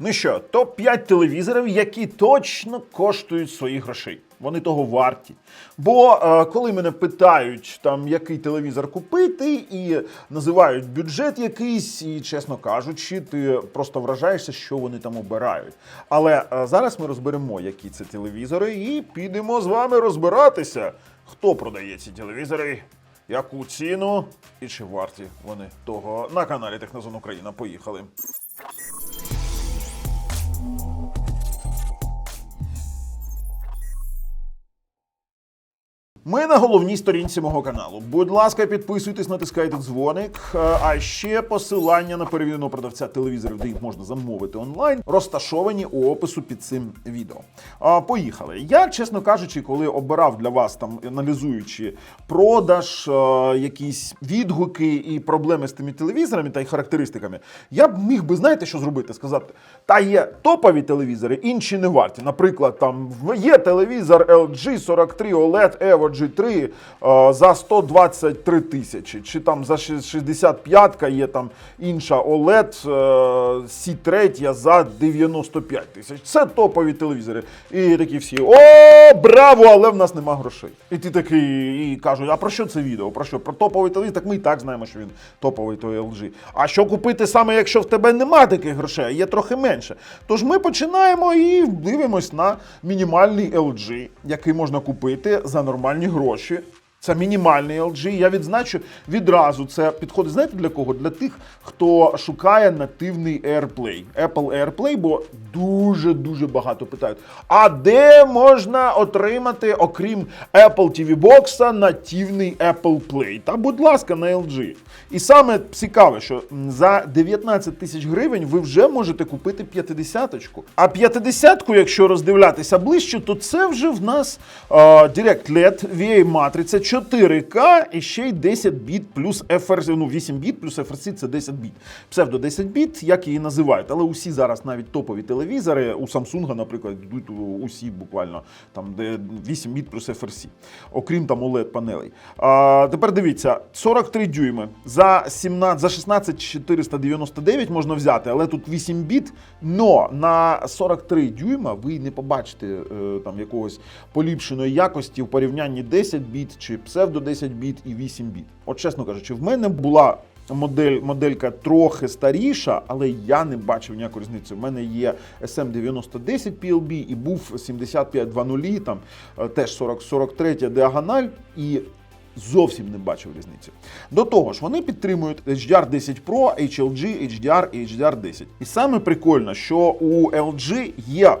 Ну що, топ-5 телевізорів, які точно коштують своїх грошей. Вони того варті. Бо е, коли мене питають, там, який телевізор купити, і називають бюджет якийсь, і, чесно кажучи, ти просто вражаєшся, що вони там обирають. Але е, зараз ми розберемо, які це телевізори, і підемо з вами розбиратися, хто продає ці телевізори, яку ціну і чи варті вони того на каналі Технозон Україна. Поїхали. Ми на головній сторінці мого каналу. Будь ласка, підписуйтесь, натискайте дзвоник. Е, А ще посилання на перевіреного продавця телевізорів, де їх можна замовити онлайн, розташовані у опису під цим відео. А, Поїхали. Я, чесно кажучи, коли обирав для вас там, аналізуючи продаж, е, якісь відгуки і проблеми з тими телевізорами та й характеристиками, я б міг би, знаєте, що зробити? Сказати, та є топові телевізори, інші не варті. Наприклад, там є телевізор LG 43 OLED Evo G3 е, за 123 тисячі, чи там за ши- 65 є там інша OLED е, C3 за 95 тисяч. Це топові телевізори. І такі всі: о, браво! Але в нас нема грошей. І ти такий і кажуть, а про що це відео? Про що? Про топовий телевізор? Так ми і так знаємо, що він топовий той LG. А що купити саме, якщо в тебе нема таких грошей, а є трохи менше? Тож ми починаємо і дивимось на мінімальний LG, який можна купити за нормальні гроші. Це мінімальний LG. Я відзначу відразу. Це підходить, знаєте для кого? Для тих, хто шукає нативний AirPlay. Apple AirPlay, бо дуже-дуже багато питають. А де можна отримати, окрім Apple TV Box, нативний Apple Play? Та, будь ласка, на LG. І саме цікаве, що за 19 тисяч гривень ви вже можете купити 50-ку. А 50-ку, якщо роздивлятися ближче, то це вже в нас е, Direct LED, VA матриця, 4К і ще й 10 біт плюс FRC, ну 8 біт плюс FRC це 10 біт. Псевдо 10 біт, як її називають. Але усі зараз навіть топові телевізори, у Samsung, наприклад, йдуть усі буквально там, де 8 біт плюс FRC, окрім там OLED панелей. А, тепер дивіться, 43 дюйми за 17, за 16499 можна взяти, але тут 8 біт. Но на 43 дюйма ви не побачите е, там якогось поліпшеної якості в порівнянні 10 біт чи псевдо 10 біт і 8 біт. От чесно кажучи, в мене була. Модель, моделька трохи старіша, але я не бачив ніякої різниці. У мене є SM9010 PLB і був 7520, там е, теж 40, 43 діагональ, і зовсім не бачив різниці. До того ж, вони підтримують HDR10 Pro, HLG, HDR і HDR10. І саме прикольно, що у LG є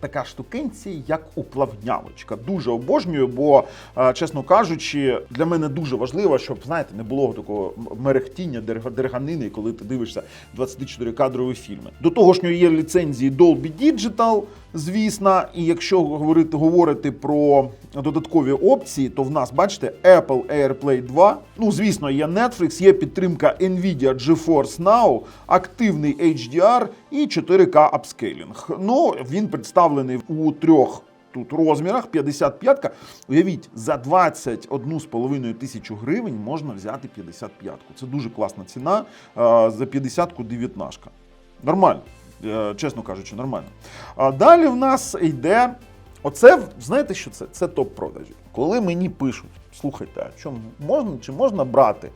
така штукенці, як уплавнялочка. Дуже обожнюю, бо, е, чесно кажучи, для мене дуже важливо, щоб знаєте, не було такого мерехтіння, дерга- дерганини, коли ти дивишся 24-кадрові фільми. До того ж, є ліцензії Dolby Digital, звісно, і якщо говорити, говорити про додаткові опції, то в нас, бачите, Apple AirPlay 2. Ну, звісно, є Netflix, є підтримка Nvidia GeForce Now, активний HDR і 4K апскейлінг. Ну, він представлений у трьох. Тут розмірах 55-ка. Уявіть, за 21,5 тисячу гривень можна взяти 55-ку. Це дуже класна ціна. Е, За 50-ку 19-ка. Нормально, чесно кажучи, нормально. А далі в нас йде. Оце, знаєте, що це? Це топ-продажі. Коли мені пишуть, слухайте, а що можна чи можна брати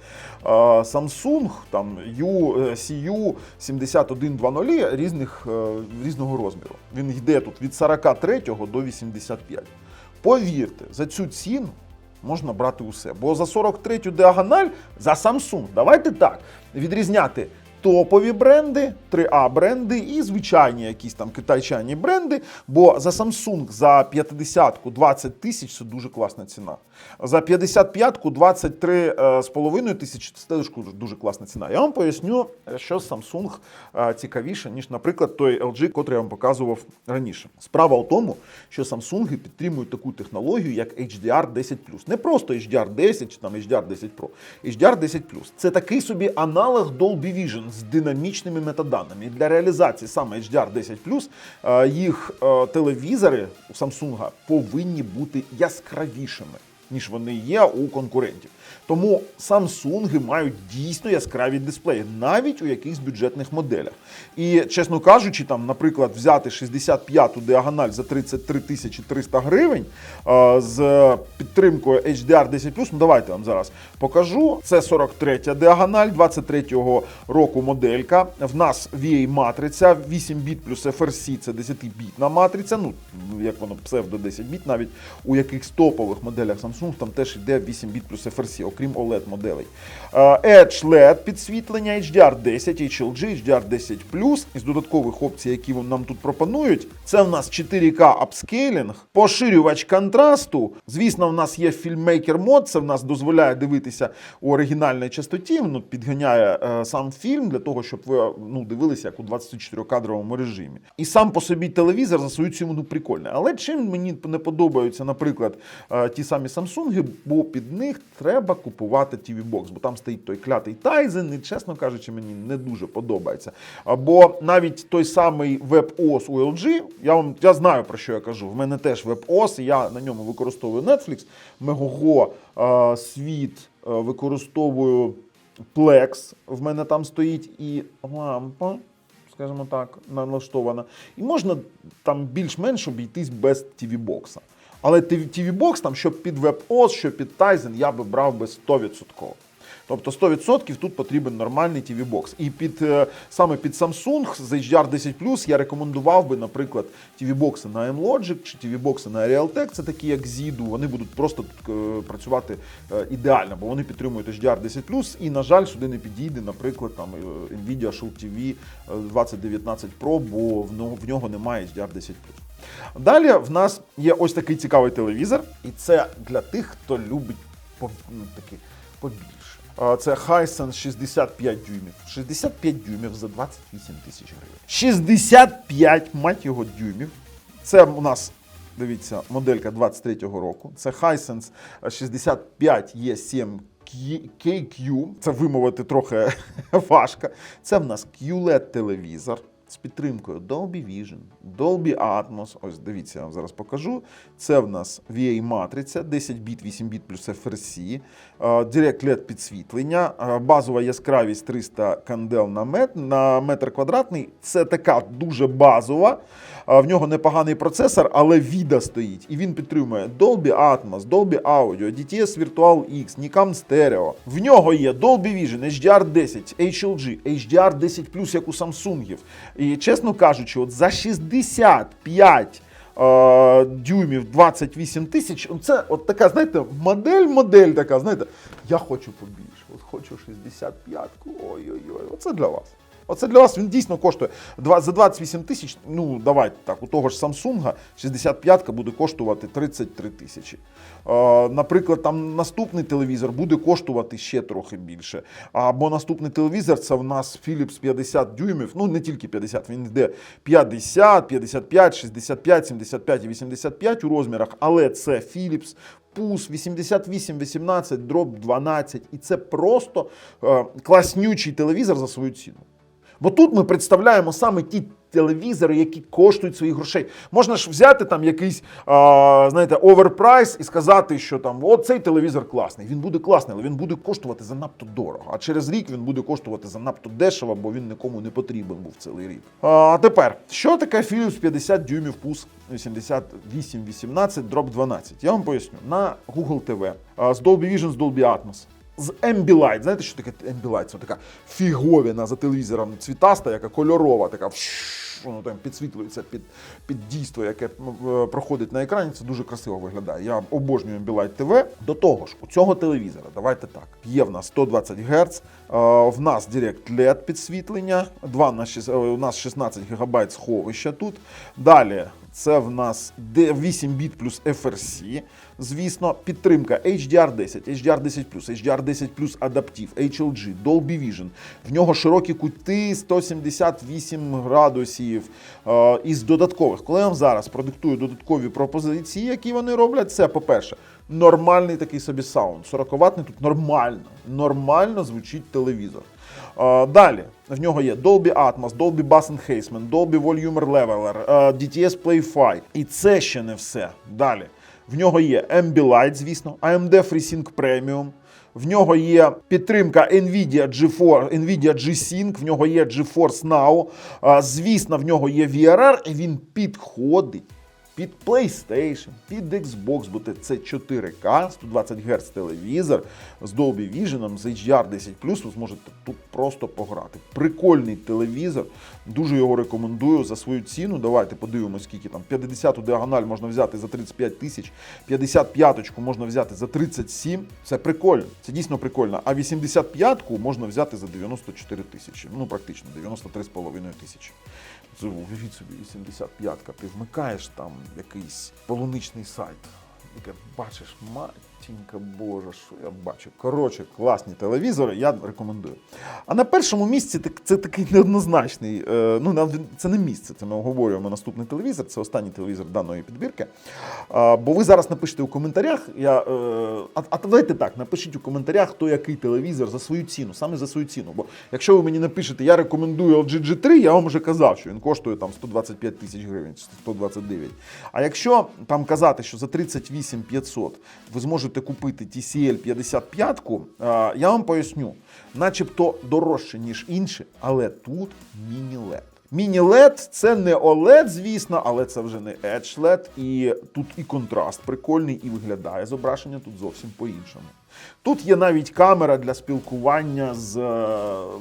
е, Samsung там е, CU 7120 різних, е, різного розміру. Він йде тут від 43 до 85. Повірте, за цю ціну можна брати усе. Бо за 43 діагональ за Samsung, давайте так, відрізняти топові бренди, 3А бренди і звичайні якісь там китайчані бренди. Бо за Samsung за 50-ку 20 тисяч це дуже класна ціна. За 55-ку 23 е, з половиною тисяч це теж дуже- класна ціна. Я вам поясню, що Samsung е, цікавіше, ніж, наприклад, той LG, котрий я вам показував раніше. Справа в тому, що Samsung підтримують таку технологію, як HDR10+. Не просто HDR10 чи там HDR10 Pro. HDR10+. Це такий собі аналог Dolby Vision з динамічними метаданими. І для реалізації саме HDR10+, е, їх е, телевізори у Samsung повинні бути яскравішими. Ніж вони є у конкурентів. Тому Samsung мають дійсно яскраві дисплеї, навіть у якихось бюджетних моделях. І чесно кажучи, там, наприклад, взяти 65-ту діагональ за 33 тисячі 300 гривень з підтримкою HDR 10 ну давайте вам зараз покажу. Це 43 діагональ 23-го року моделька. В нас VA матриця 8 біт плюс FRC це 10-бітна матриця. Ну як воно псевдо 10 біт, навіть у якихось топових моделях Samsung там теж йде 8 біт плюс FRC, окрім OLED моделей. Edge LED підсвітлення, HDR 10, HLG, HDR 10 із додаткових опцій, які нам тут пропонують. Це в нас 4К апскейлінг, поширювач контрасту. Звісно, в нас є фільммейкер мод, це в нас дозволяє дивитися у оригінальній частоті. Воно підганяє е, сам фільм для того, щоб ви ну, дивилися як у 24-кадровому режимі. І сам по собі телевізор за свою ціну ну, прикольний. Але чим мені не подобаються, наприклад, е, ті самі Samsung, бо під них треба купувати TV Box, бо там стоїть той клятий Tizen, і чесно кажучи, мені не дуже подобається. Або навіть той самий WebOS у LG, я вам я знаю про що я кажу. В мене теж WebOS, і я на ньому використовую Netflix, Megogo, світ використовую Plex. В мене там стоїть і лампа. Скажімо так, налаштована. І можна там більш-менш обійтись без TV-бокса. Але TV-бокс, там, що під WebOS, що під Tizen, я би брав би 100%. Тобто 100% тут потрібен нормальний TV-бокс. І під е, саме під Samsung з HDR 10 я рекомендував би, наприклад, TV-бокси на M-Logic чи TV-бокси на Realtek, це такі як Zidu, вони будуть просто тут е, працювати е, ідеально, бо вони підтримують HDR 10 І, на жаль, сюди не підійде, наприклад, там Nvidia Shield TV е, 2019 Pro, бо в в нього немає HDR 10 Далі в нас є ось такий цікавий телевізор, і це для тих, хто любить ну, таки, побільше. Це Hisense 65 дюймів. 65 дюймів за 28 тисяч гривень. 65, мать його, дюймів. Це у нас, дивіться, моделька 23-го року. Це Hisense 65 E7 KQ. Це вимовити трохи важко. Це в нас QLED телевізор з підтримкою Dolby Vision, Dolby Atmos. Ось дивіться, я вам зараз покажу. Це в нас VA матриця, 10 біт, 8 біт плюс FRC, Direct LED підсвітлення, базова яскравість 300 кандел на метр, на метр квадратний. Це така дуже базова. В нього непоганий процесор, але віда стоїть. І він підтримує Dolby Atmos, Dolby Audio, DTS Virtual X, Nikon Stereo. В нього є Dolby Vision, HDR 10, HLG, HDR 10 як у Samsung. І чесно кажучи, от за 65 е, дюймів 28 тисяч, це от така, знаєте, модель-модель така, знаєте, я хочу побільше, от хочу 65-ку, ой-ой-ой, оце для вас. Оце для вас він дійсно коштує за 28 тисяч. Ну давайте так, у того ж Samsung 65-ка буде коштувати 33 тисячі. Е, наприклад, там наступний телевізор буде коштувати ще трохи більше. Або наступний телевізор це в нас Philips 50 дюймів. Ну не тільки 50, він йде 50, 55, 65, 75 і 85 у розмірах, але це Philips. Пус 88-18, дроб 12. І це просто е, класнючий телевізор за свою ціну. Бо тут ми представляємо саме ті телевізори, які коштують своїх грошей. Можна ж взяти там якийсь, а, знаєте, оверпрайс і сказати, що там от цей телевізор класний. Він буде класний, але він буде коштувати занадто дорого. А через рік він буде коштувати занадто дешево, бо він нікому не потрібен був цілий рік. А тепер, що таке Philips 50 дюймів пус 88-18 дроб 12? Я вам поясню. На Google TV з Dolby Vision, з Dolby Atmos з Ambilight. Знаєте, що таке Ambilight? Це така фіговіна за телевізором цвітаста, яка кольорова, така воно там підсвітлюється під, під дійство, яке е, проходить на екрані. Це дуже красиво виглядає. Я обожнюю Ambilight TV. До того ж, у цього телевізора, давайте так, є в нас 120 Гц, е, в нас Direct LED підсвітлення, два на шіс- е, у нас 16 ГБ сховища тут. Далі це в нас 8 біт плюс FRC, звісно, підтримка HDR 10, HDR 10 HDR 10 адаптив, HLG, Dolby Vision. В нього широкі кути 178 градусів е, із додаткових. Коли я вам зараз продиктую додаткові пропозиції, які вони роблять, це, по-перше, нормальний такий собі саунд. 40 ватний тут нормально, нормально звучить телевізор. Е, Далі в нього є Dolby Atmos, Dolby Bass Enhancement, Dolby Volume Leveler, е, DTS Play-Fi. І це ще не все. Далі. В нього є Ambilight, звісно, AMD FreeSync Premium. В нього є підтримка Nvidia GeForce, Nvidia G-Sync, в нього є GeForce Now. Звісно, в нього є VRR, і він підходить під PlayStation, під Xbox, бо це 4К, 120 Гц телевізор з Dolby Vision, з HDR 10 ви зможете тут просто пограти. Прикольний телевізор, дуже його рекомендую за свою ціну. Давайте подивимось, скільки там 50-ту діагональ можна взяти за 35 тисяч, 55-ку можна взяти за 37. Це прикольно, це дійсно прикольно. А 85-ку можна взяти за 94 тисячі. Ну, практично 93,5 тисячі. Уявіть собі 85-ка, ти вмикаєш там якийсь полуничний сайт. І бачиш, бачиш, матінька Божа, що я бачу. Коротше, класні телевізори, я рекомендую. А на першому місці це такий неоднозначний. е, Ну, це не місце, це ми оговорюємо наступний телевізор, це останній телевізор даної підбірки. Бо ви зараз напишете у коментарях. Я, е, а, а давайте так, напишіть у коментарях, хто який телевізор за свою ціну, саме за свою ціну. Бо якщо ви мені напишете, я рекомендую LG G3, я вам вже казав, що він коштує там 125 тисяч гривень, 129. А якщо там казати, що за 38 500 ви зможете купити TCL 55, е, я вам поясню, начебто дорожче, ніж інші, але тут міні-лед. Міні-лед це не OLED, звісно, але це вже не Edge LED. І тут і контраст прикольний, і виглядає зображення тут зовсім по-іншому. Тут є навіть камера для спілкування з е,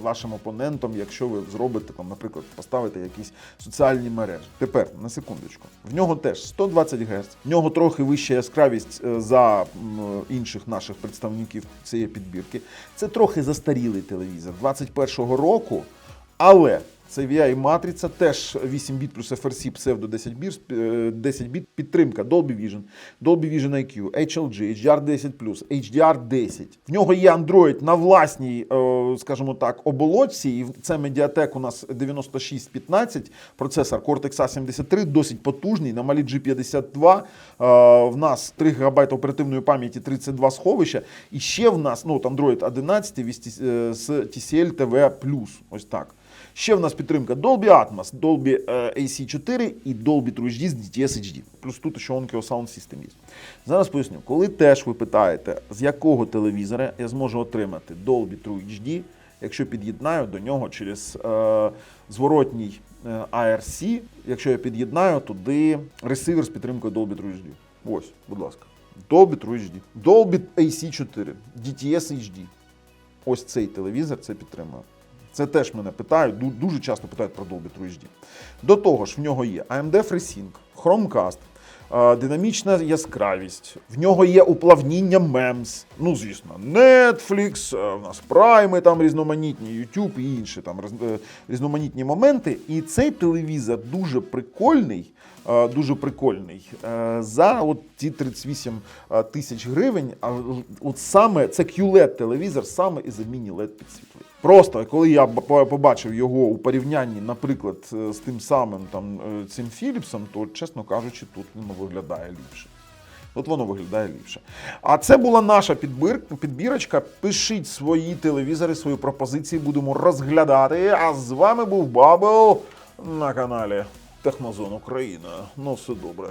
вашим опонентом, якщо ви зробите там, наприклад, поставите якісь соціальні мережі. Тепер на секундочку. В нього теж 120 Гц, в нього трохи вища яскравість е, за інших наших представників цієї підбірки. Це трохи застарілий телевізор 21-го року, але це VI матриця, теж 8 біт плюс FRC, псевдо 10 біт, е, 10 біт, підтримка Dolby Vision, Dolby Vision IQ, HLG, HDR 10 HDR 10. В нього є Android на власній, е, скажімо так, оболочці. І це Mediatek у нас 9615, процесор Cortex A73, досить потужний, на малі G52. Е, В нас 3 ГБ оперативної пам'яті, 32 сховища. І ще в нас ну, от Android 11 віс- е, з TCL TV+. Ось так. Ще в нас підтримка Dolby Atmos, Dolby е, AC4 і Dolby True з DTS HD. Плюс тут ще Onkyo Sound System є. Зараз поясню, коли теж ви питаєте, з якого телевізора я зможу отримати Dolby True HD, якщо під'єднаю до нього через е, зворотній е, ARC, якщо я під'єднаю туди ресивер з підтримкою Dolby True HD. Ось, будь ласка. Dolby True HD. Dolby AC4, DTS HD. Ось цей телевізор це підтримує. Це теж мене питають, дуже часто питають про Dolby True HD. До того ж, в нього є AMD FreeSync, Chromecast, динамічна яскравість, в нього є уплавніння MEMS, ну, звісно, Netflix, е, в нас Prime, там різноманітні, YouTube і інші там е, різноманітні моменти. І цей телевізор дуже прикольний. е, Дуже прикольний. За от ті 38 е, тисяч гривень, а от саме це QLED телевізор, саме із міні-LED підсвітлий. Просто коли я побачив його у порівнянні, наприклад, е, з тим самим там е, цим Філіпсом, то чесно кажучи, тут воно виглядає ліпше. От воно виглядає ліпше. А це була наша підбір, підбірочка. Пишіть свої телевізори, свої пропозиції, будемо розглядати. А з вами був Бабел на каналі Технозон Україна. Ну, все добре.